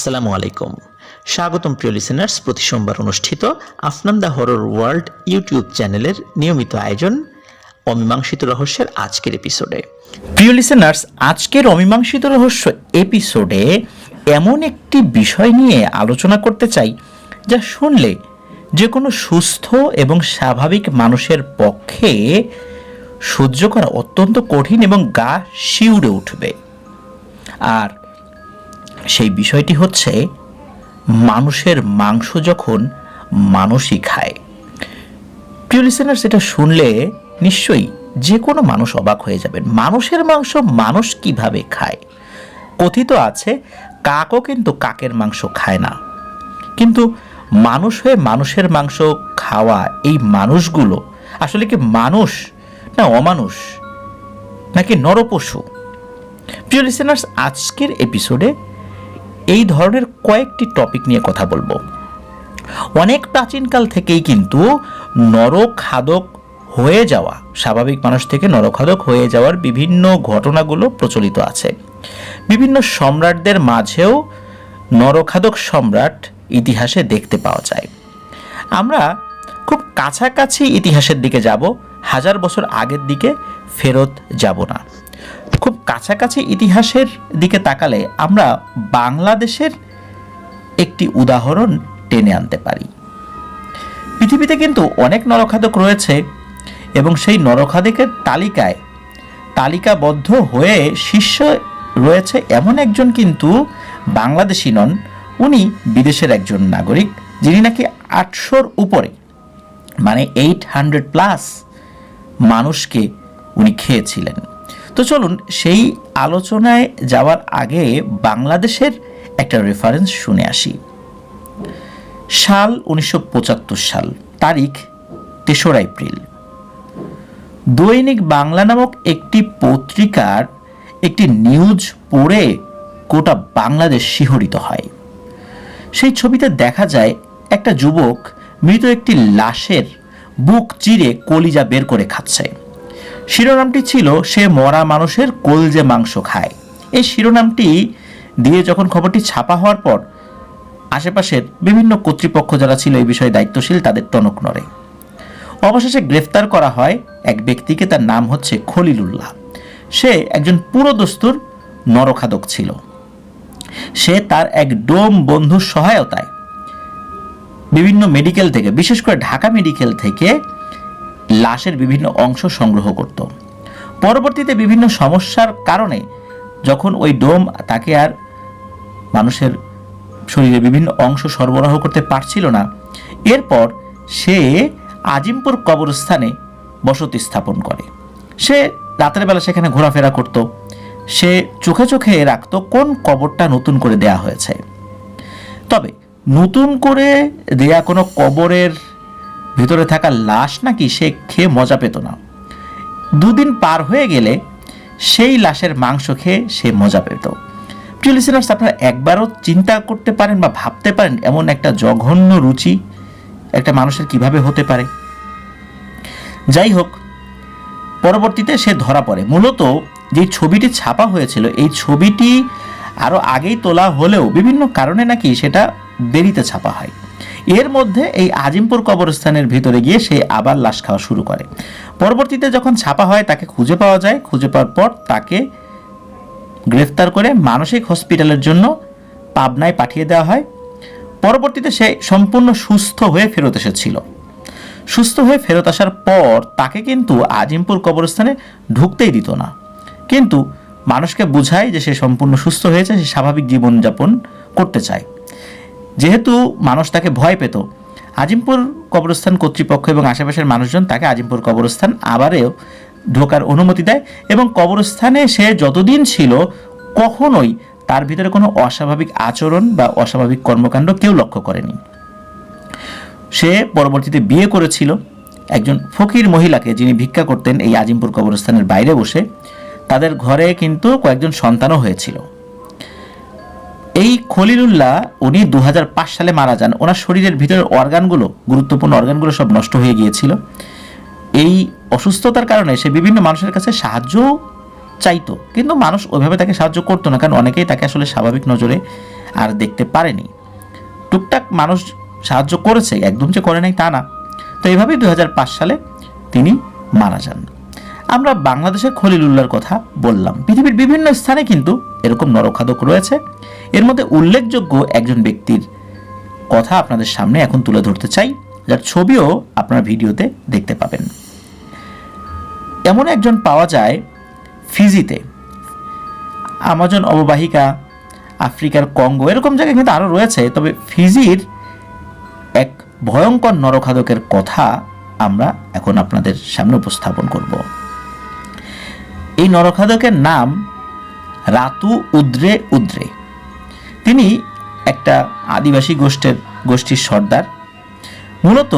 আসসালামু আলাইকুম। স্বাগতম প্রিয় লিসেনার্স প্রতি সোমবার অনুষ্ঠিত Afnan the horror world YouTube চ্যানেলের নিয়মিত আয়োজন অমীমাংসিত রহস্যের আজকের এপিসোডে প্রিয় লিসেনার্স আজকের অমীমাংসিত রহস্য এপিসোডে এমন একটি বিষয় নিয়ে আলোচনা করতে চাই, যা শুনলে যে কোনো সুস্থ এবং স্বাভাবিক মানুষের পক্ষে সহ্য করা অত্যন্ত কঠিন এবং গা শিউড়ে উঠবে। আর সেই বিষয়টি হচ্ছে মানুষের মাংস যখন মানুষই খায়। প্রিয় লিসেনার্স এটা শুনলে নিশ্চয়ই যে কোনো মানুষ অবাক হয়ে যাবেন। মানুষের মাংস মানুষ কীভাবে খায়? কথিত আছে, কাকও কিন্তু কাকের মাংস খায় না। কিন্তু মানুষ হয়ে মানুষের মাংস খাওয়া এই মানুষগুলো আসলে কি মানুষ না অমানুষ? নাকি নরপশু? প্রিয় লিসেনার্স আজকের এপিসোডে এই ধরনের কয়েকটি টপিক নিয়ে কথা বলব। অনেক প্রাচীনকাল থেকেই কিন্তু নরখাদক হয়ে যাওয়া, স্বাভাবিক মানুষ থেকে নরখাদক হয়ে যাওয়ার বিভিন্ন ঘটনাগুলো প্রচলিত আছে। বিভিন্ন সম্রাটদের মাঝেও নরখাদক সম্রাট ইতিহাসে দেখতে পাওয়া যায়। আমরা খুব কাছাকাছি ইতিহাসের দিকে যাব, হাজার বছর আগের দিকে ফেরত যাব না। খুব কাছাকাছি ইতিহাসের দিকে তাকালে আমরা বাংলাদেশের একটি উদাহরণ টেনে আনতে পারি। পৃথিবীতে কিন্তু অনেক নরখাদক রয়েছে এবং সেই নরখাদকের তালিকায় তালিকাবদ্ধ হয়ে শীর্ষ রয়েছে এমন একজন কিন্তু বাংলাদেশি নন, উনি বিদেশের একজন নাগরিক, যিনি নাকি আটশোর উপরে মানে এইট হান্ড্রেড প্লাস মানুষকে উনি খেয়েছিলেন। তো চলুন সেই আলোচনায় যাওয়ার আগে বাংলাদেশের একটা রেফারেন্স শুনে আসি। সাল উনিশশো পঁচাত্তর সাল, তারিখ তেসরা এপ্রিল। দৈনিক বাংলা নামক একটি পত্রিকার একটি নিউজ পড়ে গোটা বাংলাদেশ শিহরিত হয়। সেই ছবিতে দেখা যায় একটা যুবক মৃত একটি লাশের বুক চিরে কলিজা বের করে খাচ্ছে। শিরোনামটি ছিল, সে মরা মানুষের কলজে মাংস খায়। এই শিরোনামটি দিয়ে যখন খবরটি ছাপা হওয়ার পর, আশেপাশের বিভিন্ন কর্তৃপক্ষ যারা ছিল এই বিষয়ে দায়িত্বশীল, তাদের টনক নড়ে। অবশেষে গ্রেফতার করা হয় এক ব্যক্তিকে, তার নাম হচ্ছে খলিলুল্লাহ। সে একজন পুরোদস্তুর নরখাদক ছিল। সে তার এক ডোম বন্ধুর সহায়তায় বিভিন্ন মেডিকেল থেকে, বিশেষ করে ঢাকা মেডিকেল থেকে লাশের বিভিন্ন অংশ সংগ্রহ করত। পরবর্তীতে বিভিন্ন সমস্যার কারণে যখন ওই ডোম তাকে আর মানুষের শরীরে বিভিন্ন অংশ সরবরাহ করতে পারছিল না, এরপর সে আজিমপুর কবরস্থানে বসতি স্থাপন করে। সে রাতের বেলা সেখানে ঘোরাফেরা করত। সে চোখে চোখে রাখতো কোন কবরটা নতুন করে দেয়া হয়েছে। তবে নতুন করে দেয়া কোনো কবরের ভিতরে থাকা লাশ নাকি সে খেয়ে মজা পেত না। দুদিন পার হয়ে গেলে সেই লাশের মাংস খেয়ে সে মজা পেত। প্রিয় লিসেনার্স আপনারা একবারও চিন্তা করতে পারেন বা ভাবতে পারেন এমন একটা জঘন্য রুচি একটা মানুষের কীভাবে হতে পারে। যাই হোক, পরবর্তীতে সে ধরা পড়ে। মূলত যে ছবিটি ছাপা হয়েছিল, এই ছবিটি আরও আগেই তোলা হলেও বিভিন্ন কারণে নাকি সেটা দেরিতে ছাপা হয়। এর মধ্যে এই আজিমপুর কবরস্থানের ভিতরে গিয়ে সে আবার লাশ খাওয়া শুরু করে। পরবর্তীতে যখন ছাপা হয়, তাকে খুঁজে পাওয়া যায়। খুঁজে পাওয়ার পর তাকে গ্রেফতার করে মানসিক হসপিটালের জন্য পাবনায় পাঠিয়ে দেওয়া হয়। পরবর্তীতে সে সম্পূর্ণ সুস্থ হয়ে ফেরত এসেছিল। সুস্থ হয়ে ফেরত আসার পর তাকে কিন্তু আজিমপুর কবরস্থানে ঢুকতেই দিত না। কিন্তু মানুষকে বুঝায় যে সে সম্পূর্ণ সুস্থ হয়েছে, সে স্বাভাবিক জীবনযাপন করতে চায়। যেহেতু মানুষ তাকে ভয় পেত, আজিমপুর কবরস্থান কর্তৃপক্ষ এবং আশেপাশের মানুষজন তাকে আজিমপুর কবরস্থান আবারেও ঢোকার অনুমতি দেয় এবং কবরস্থানে সে যতদিন ছিল কখনোই তার ভিতরে কোনো অস্বাভাবিক আচরণ বা অস্বাভাবিক কর্মকাণ্ড কেউ লক্ষ্য করেনি। সে পরবর্তীতে বিয়ে করেছিল। একজন ফকির মহিলাকে যিনি ভিক্ষা করতেন এই আজিমপুর কবরস্থানের বাইরে বসে, তাদের ঘরে কিন্তু কয়েকজন সন্তানও হয়েছিল। এই খলিলুল্লাহ, উনি দু হাজার পাঁচ সালে মারা যান। ওনার শরীরের ভিতরের অর্গানগুলো, গুরুত্বপূর্ণ অর্গানগুলো সব নষ্ট হয়ে গিয়েছিল। এই অসুস্থতার কারণে সে বিভিন্ন মানুষের কাছে সাহায্য চাইতো, কিন্তু মানুষ ওইভাবে তাকে সাহায্য করতো না, কারণ অনেকেই তাকে আসলে স্বাভাবিক নজরে আর দেখতে পারেনি। টুকটাক মানুষ সাহায্য করেছে, একদম যে করে নাই তা না। তো এইভাবেই দু সালে তিনি মারা যান। আমরা বাংলাদেশের খলিলুল্লাহর কথা বললাম। পৃথিবীর বিভিন্ন স্থানে কিন্তু এরকম নরখাদক রয়েছে। এর মধ্যে উল্লেখযোগ্য একজন ব্যক্তির কথা আপনাদের সামনে এখন তুলে ধরতে চাই, যার ছবিও আপনারা ভিডিওতে দেখতে পাবেন। এমন একজন পাওয়া যায় ফিজিতে, আমাজন অববাহিকা, আফ্রিকার কঙ্গো, এরকম জায়গায় কিন্তু আরও রয়েছে, তবে ফিজির এক ভয়ঙ্কর নরখাদকের কথা আমরা এখন আপনাদের সামনে উপস্থাপন করব। এই নরখাদকের নাম রাতু উদ্রে উদ্রে। তিনি একটা আদিবাসী গোষ্ঠের, গোষ্ঠীর সর্দার। মূলত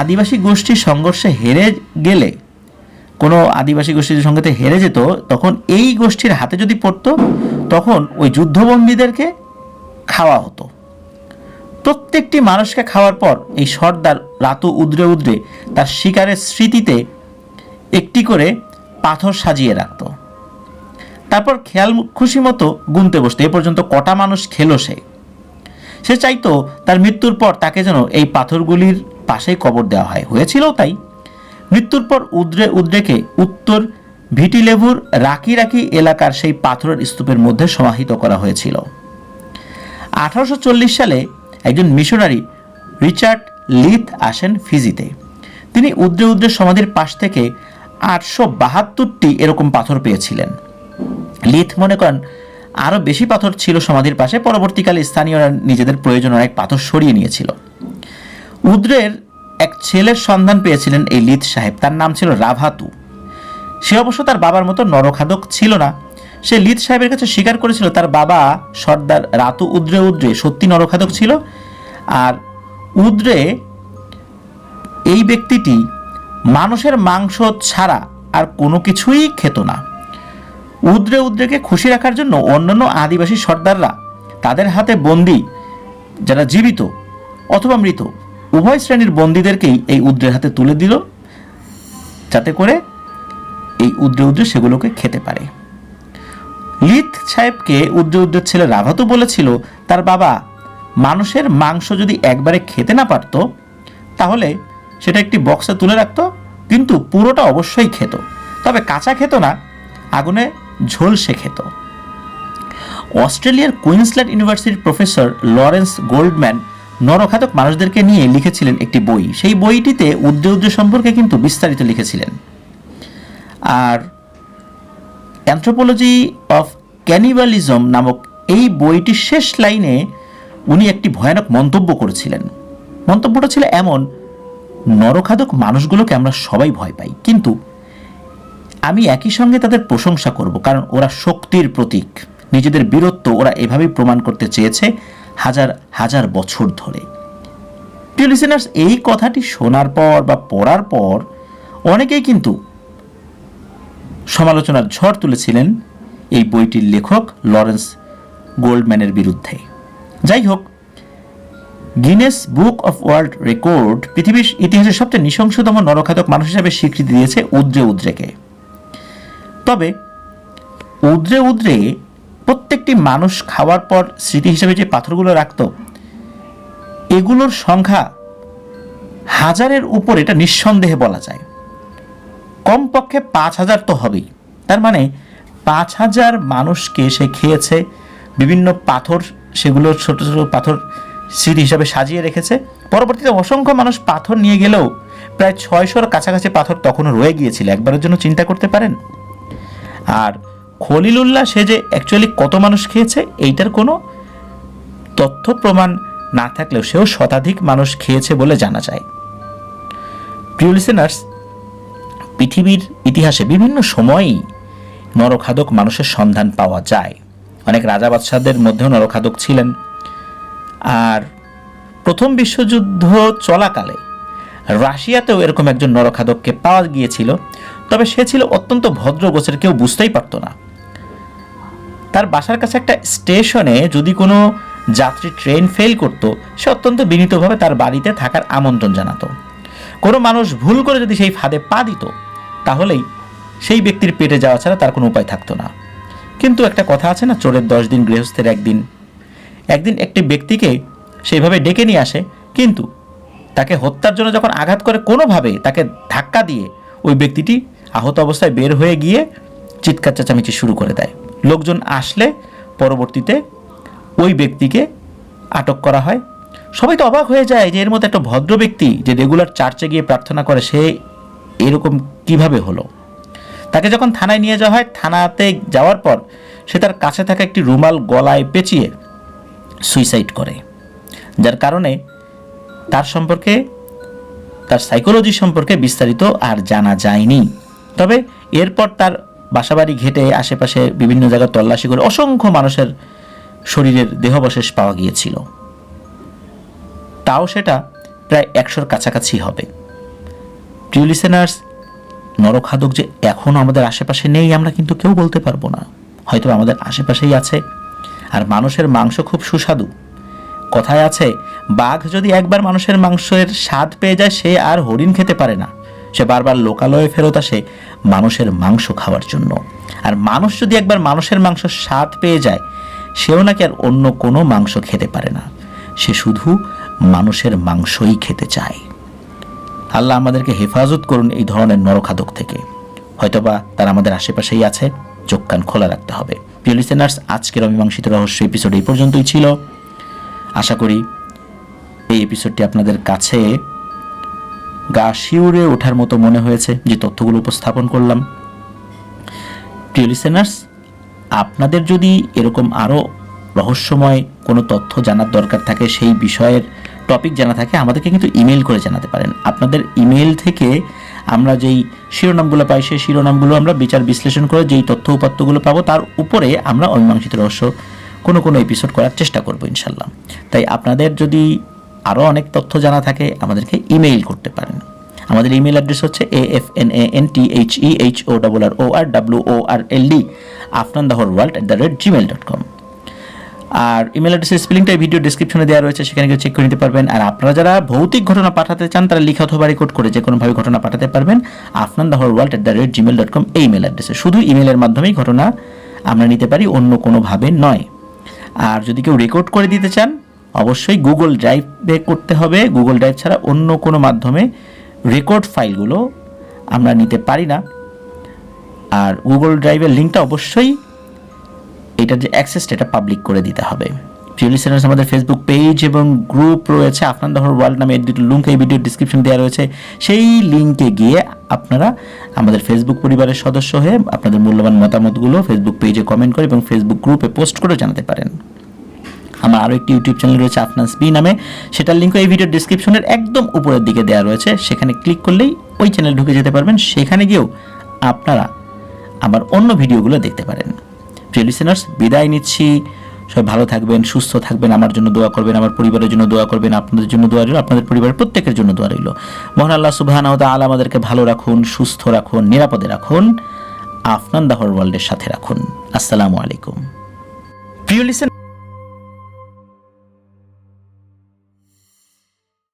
আদিবাসী গোষ্ঠীর সংঘর্ষে হেরে গেলে, কোনো আদিবাসী গোষ্ঠীর সঙ্গে হেরে যেত, তখন এই গোষ্ঠীর হাতে যদি পড়তো, তখন ওই যুদ্ধবন্দীদেরকে খাওয়া হতো। প্রত্যেকটি মানুষকে খাওয়ার পর এই সর্দার রাতু উদ্রে উদ্রে তার শিকারের স্মৃতিতে একটি করে পাথর সাজিয়ে রাখত। তারপর খেয়াল খুশি মতো গুনতে বসতো। এ পর্যন্ত কটা মানুষ খেলো সে? সে চাইতো তার মৃত্যুর পর তাকে যেন এই পাথরগুলির পাশেই কবর দেওয়া হয়। হয়েছিল তাই। মৃত্যুর পর উদ্রে, উদ্রেকে উত্তর ভিটিলেভুর রাকি রাকি এলাকার সেই পাথরের স্তূপের মধ্যে সমাহিত করা হয়েছিল। আঠারোশো চল্লিশ সালে একজন মিশনারি রিচার্ড লিথ আসেন ফিজিতে। তিনি উদ্রে উদ্রে সমাধির পাশ থেকে আটশো বাহাত্তরটি এরকম পাথর পেয়েছিলেন। লিথ মনে করেন আরও বেশি পাথর ছিল সমাধির পাশে, পরবর্তীকালে স্থানীয়রা নিজেদের প্রয়োজন অনেক পাথর সরিয়ে নিয়েছিল। উদ্রের এক ছেলের সন্ধান পেয়েছিলেন এই লিথ সাহেব, তার নাম ছিল রাভাতু। সে অবশ্য তার বাবার মতো নরখাদক ছিল না। সে লিথ সাহেবের কাছে স্বীকার করেছিল, তার বাবা সর্দার রাতু উদ্রে উদ্রে সত্যি নরখাদক ছিল, আর উদ্রে এই ব্যক্তিটি মানুষের মাংস ছাড়া আর কোনো কিছুই খেত না। উদ্রে উদ্রেকে খুশি রাখার জন্য অন্যান্য আদিবাসী সর্দাররা তাদের হাতে বন্দি, যারা জীবিত অথবা মৃত, উভয় শ্রেণির বন্দীদেরকেই এই উদ্রের হাতে তুলে দিল, যাতে করে এই উদ্রে উদ্রে সেগুলোকে খেতে পারে। লিথ সাহেবকে উদ্রে উদ্রের ছেলে রাভাতু বলেছিল, তার বাবা, মানুষের মাংস যদি একবারে খেতে না পারত, তাহলে সেটা একটি বক্সে তুলে রাখতো, কিন্তু পুরোটা অবশ্যই খেত। তবে কাঁচা খেত না, আগুনে ঝোলসে খেত অস্ট্রেলিয়ার কুইন্সল্যান্ড ইউনিভার্সিটির প্রফেসর লরেন্স গোল্ডম্যান নরখাতক মানুষদেরকে নিয়ে লিখেছিলেন একটি বই। সেই বইটিতে উদ্যোগ সম্পর্কে কিন্তু বিস্তারিত লিখেছিলেন। আর অ্যান্থ্রোপোলজি অফ ক্যানিবালিজম নামক এই বইটির শেষ লাইনে উনি একটি ভয়ানক মন্তব্য করেছিলেন। মন্তব্যটা ছিল এমন নরখাদক মানুষগুলোকে আমরা সবাই ভয় পাই। কিন্তু আমি একই সঙ্গে তাদের প্রশংসা করব, কারণ ওরা শক্তির প্রতীক। নিজেদের বীরত্ব ওরা এভাবেই প্রমাণ করতে চেয়েছে হাজার হাজার বছর ধরে। প্রিয় লিসেনার্স এই কথাটি শোনার পর বা পড়ার পর অনেকেই কিন্তু সমালোচনার ঝড় তুলেছিলেন এই বইটির লেখক লরেন্স গোল্ডম্যানের বিরুদ্ধে। যাই হোক Guinness Book of World Record পৃথিবীর ইতিহাসের সবচেয়ে নৃশংসতম নরখাতক মানুষ হিসাবে স্বীকৃতি দিয়েছে উদ্রে উদ্রেকে। তবে উদ্রে উদ্রে প্রত্যেকটি মানুষ খাওয়ার পর স্মৃতি হিসেবে যে পাথরগুলো রাখত, এগুলোর সংখ্যা হাজারের উপর এটা নিঃসন্দেহে বলা যায়। কমপক্ষে পাঁচ হাজার তো হবেই। তার মানে পাঁচ হাজার মানুষকে সে খেয়েছে, বিভিন্ন পাথর, সেগুলো ছোট ছোট পাথর স্মৃতি হিসাবে সাজিয়ে রেখেছে। পরবর্তীতে অসংখ্য মানুষ পাথর নিয়ে গেলেও প্রায় ছয়শোর কাছাকাছি পাথর তখনও রয়ে গিয়েছিল। একবারের জন্য চিন্তা করতে পারেন? আর খলিলুল্লাহ, সে যে অ্যাকচুয়ালি কত মানুষ খেয়েছে, এইটার কোনো তথ্য প্রমাণ না থাকলেও সেও শতাধিক মানুষ খেয়েছে বলে জানা যায়। প্রিয় লিসেনার্স পৃথিবীর ইতিহাসে বিভিন্ন সময়ই নরখাদক মানুষের সন্ধান পাওয়া যায়। অনেক রাজা বাদশাহদের মধ্যেও নরখাদক ছিলেন। আর প্রথম বিশ্বযুদ্ধ চলাকালে রাশিয়াতেও এরকম একজন নরখাদককে পাওয়া গিয়েছিল। তবে সে ছিল অত্যন্ত ভদ্র গোছের, কেউ বুঝতেই পারতো না। তার বাসার কাছে একটা স্টেশনে যদি কোনো যাত্রী ট্রেন ফেল করত, সে অত্যন্ত বিনীতভাবে তার বাড়িতে থাকার আমন্ত্রণ জানাতো। কোনো মানুষ ভুল করে যদি সেই ফাঁদে পা দিত, তাহলেই সেই ব্যক্তির পেটে যাওয়া ছাড়া তার কোনো উপায় থাকতো না। কিন্তু একটা কথা আছে না, চোরের দশ দিন গৃহস্থের একদিন। একদিন একটি ব্যক্তিকে সেইভাবে ডেকে নিয়ে আসে, কিন্তু তাকে হত্যার জন্য যখন আঘাত করে, কোনোভাবে তাকে ধাক্কা দিয়ে ওই ব্যক্তিটি আহত অবস্থায় বের হয়ে গিয়ে চিৎকার চেঁচামেচি শুরু করে দেয়। লোকজন আসলে পরবর্তীতে ওই ব্যক্তিকে আটক করা হয়। সবাই তো অবাক হয়ে যায় যে এর মধ্যে একটা ভদ্র ব্যক্তি যে রেগুলার চার্চে গিয়ে প্রার্থনা করে, সে এরকম কীভাবে হলো? তাকে যখন থানায় নিয়ে যাওয়া হয়, থানাতে যাওয়ার পর সে তার কাছে থাকা একটি রুমাল গলায় পেঁচিয়ে সুইসাইড করে। যার কারণে তার সম্পর্কে, তার সাইকোলজি সম্পর্কে বিস্তারিত আর জানা যায়নি। তবে এরপর তার বাসাবাড়ি ঘেটে আশেপাশে বিভিন্ন জায়গায় তল্লাশি করে অসংখ্য মানুষের শরীরের দেহাবশেষ পাওয়া গিয়েছিল। তাও সেটা প্রায় একশোর কাছাকাছি হবে। প্রিয় লিসেনার্স নরখাদক যে এখনও আমাদের আশেপাশে নেই আমরা কিন্তু কেউ বলতে পারব না। হয়তো আমাদের আশেপাশেই আছে। আর মানুষের মাংস খুব সুস্বাদু। কথায় আছে, বাঘ যদি একবার মানুষের মাংসের স্বাদ পেয়ে যায়, সে আর হরিণ খেতে পারে না। সে বারবার লোকালয়ে ফেরত আসে মানুষের মাংস খাওয়ার জন্য। আর মানুষ যদি একবার মানুষের মাংস স্বাদ পেয়ে যায়, সেও নাকি আর অন্য কোনো মাংস খেতে পারে না। সে শুধু মানুষের মাংসই খেতে চায়। আল্লাহ আমাদেরকে হেফাজত করুন এই ধরনের নরখাদক থেকে। হয়তোবা তারা আমাদের আশেপাশেই আছে, চোখ কান খোলা রাখতে হবে। প্রিয় লিসেনার্স আজকের অমীমাংসিত রহস্য এপিসোড এই পর্যন্তই ছিল। আশা করি এই এপিসোডটি আপনাদের কাছে গা শিউরে ওঠার মতো মনে হয়েছে যে তথ্যগুলো উপস্থাপন করলাম। প্রিয় লিসেনার্স আপনাদের যদি এরকম আরও রহস্যময় কোনো তথ্য জানার দরকার থাকে, সেই বিষয়ের টপিক জানা থাকে, আমাদেরকে কিন্তু ইমেল করে জানাতে পারেন। আপনাদের ইমেল থেকে আমরা যেই শিরোনামগুলো পাই, সেই শিরোনামগুলো আমরা বিচার বিশ্লেষণ করে যেই তথ্য উপাত্তগুলো পাবো, তার উপরে আমরা অমীমাংসিত রহস্য কোনো কোনো এপিসোড করার চেষ্টা করব ইনশাল্লাহ তাই আপনাদের যদি আরও অনেক তথ্য জানা থাকে, আমাদেরকে ইমেইল করতে পারেন। আমাদের ইমেল অ্যাড্রেস হচ্ছে A F N A N T H E H O double R O R W O R L D Afnan the horror world at the rate Gmail dot com R email অ্যাড্রেসের স্পেলিংটা video ডিসক্রিপশনে দেওয়া রয়েছে, সেখানে গিয়ে check করে নিতে পারবেন। আর আপনারা যারা ভৌতিক ঘটনা পাঠাতে চান, তারা লিখা অথবা রেকর্ড করে যে কোনোভাবে ঘটনা পাঠাতে পারবেন Afnan the horror world at the rate Gmail dot com এই ইমেল অ্যাড্রেসে শুধু ইমেলের মাধ্যমেই ঘটনা আমরা নিতে পারি, অন্য কোনোভাবে নয়। আর যদি কেউ রেকর্ড করে দিতে চান অবশ্যই গুগল ড্রাইভে করতে হবে। গুগল ড্রাইভ ছাড়া অন্য কোনো মাধ্যমে রেকর্ড ফাইলগুলো আমরা নিতে পারি না। আর গুগল ড্রাইভের লিঙ্কটা অবশ্যই এটার যে অ্যাক্সেসটা এটা পাবলিক করে দিতে হবে। প্রিয় আমাদের ফেসবুক পেজ এবং গ্রুপ রয়েছে। আফনান দহর ওয়ার্ল্ড নামে দুটো লিঙ্ক এই ভিডিও ডিসক্রিপশন দেওয়া রয়েছে। সেই লিঙ্কে গিয়ে আপনারা আমাদের ফেসবুক পরিবারের সদস্য হয়ে আপনাদের মূল্যবান মতামতগুলো ফেসবুক পেজে কমেন্ট করে এবং ফেসবুক গ্রুপে পোস্ট করে জানাতে পারেন। আমার আরও একটি ইউটিউব চ্যানেল রয়েছে আফনান বি নামে। সেটার লিঙ্ক এই ভিডিও ডিসক্রিপশনের একদম উপরের দিকে দেওয়া রয়েছে। সেখানে ক্লিক করলেই ওই চ্যানেল ঢুকে যেতে পারবেন। সেখানে গিয়েও আপনারা আমার অন্য ভিডিওগুলো দেখতে পারেন। প্রিয় বিদায় নিচ্ছি। সবাই ভালো থাকবেন, সুস্থ থাকবেন, আমার জন্য দোয়া করবেন, আমার পরিবারের জন্য দোয়া করবেন, আপনাদের জন্য দোয়া রইল, আপনাদের পরিবারের প্রত্যেকের জন্য দোয়া রইল। মহান আল্লাহ সুবাহ আলা আমাদেরকে ভালো রাখুন, সুস্থ রাখুন, নিরাপদে রাখুন। আফনান দাহর ওয়ার্ল্ডের সাথে রাখুন। আসসালামু আলাইকুম। প্রিয় লিসেন